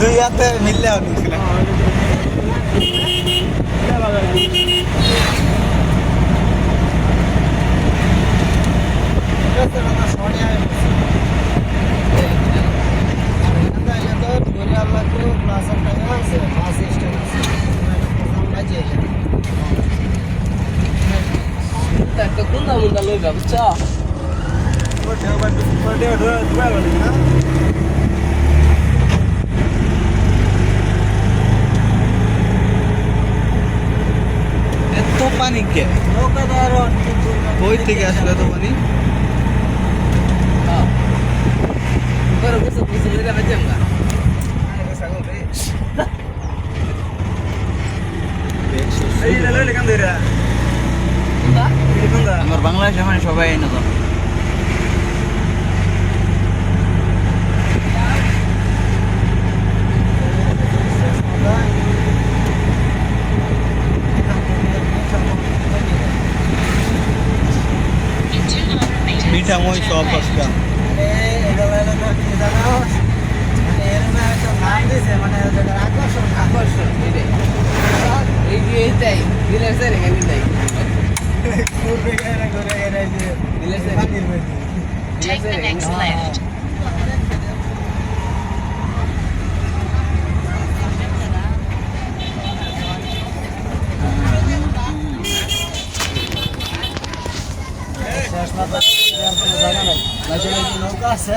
দুই হাতে মিললে হবে একটা কুন্দা মুন্দা লইবা বুঝছ? এত পানি কে? ওই থেকে আসলে এত পানি? আমার বাংলাদেশে মানে সবাই না তো এখানে নাই দিলের sir Take the next left. জায়গা নাই নৌকা আছে